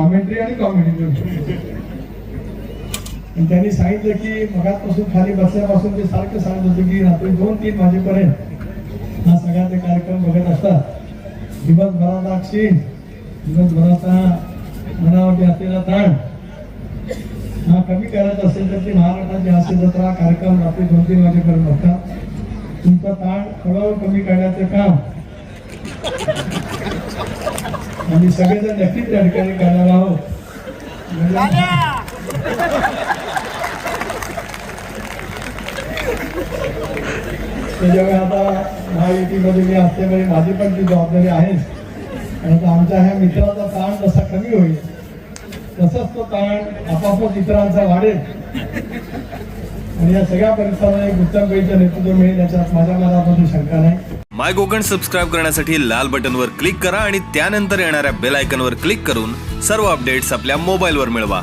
आणि कॉमेडी आणि त्यांनी सांगितलं की मगातपासून खाली बसल्यापासून ते सारखं सांगत होते की रात्री दोन तीन वाजेपर्यंत हा सगळा ते कार्यक्रम बघत असतात. दिवसभराचा क्षीण दिवसभराचा मनावरती असलेला ताण. हा कमी करायचा असेल तर ते महाराष्ट्राची हास्य जत्रा कार्यक्रम रात्री दोन तीन वाजेपर्यंत बघतात. तुमचा ताण हळूहळू कमी करण्याचं काम आम्ही सगळेजण नक्कीच त्या ठिकाणी करणार आहोत. त्याच्यामुळे आता महायुतीमध्ये मी असल्यामुळे माझी पण ती जबाबदारी आहेच आणि आता आमच्या ह्या मित्राचा ताण जसा कमी होईल तसंच तो ताण आपापच इतरांचा वाढेल. आणि या सगळ्या परिसराला एक उत्तम पैकी नेतृत्व मिळेल याच्यात माझ्या मनामध्ये शंका नाही. माय कोकण सबस्क्राईब करण्यासाठी लाल बटनवर क्लिक करा आणि त्यानंतर येणाऱ्या बेल आयकनवर क्लिक करून सर्व अपडेट्स आपल्या मोबाईलवर मिळवा.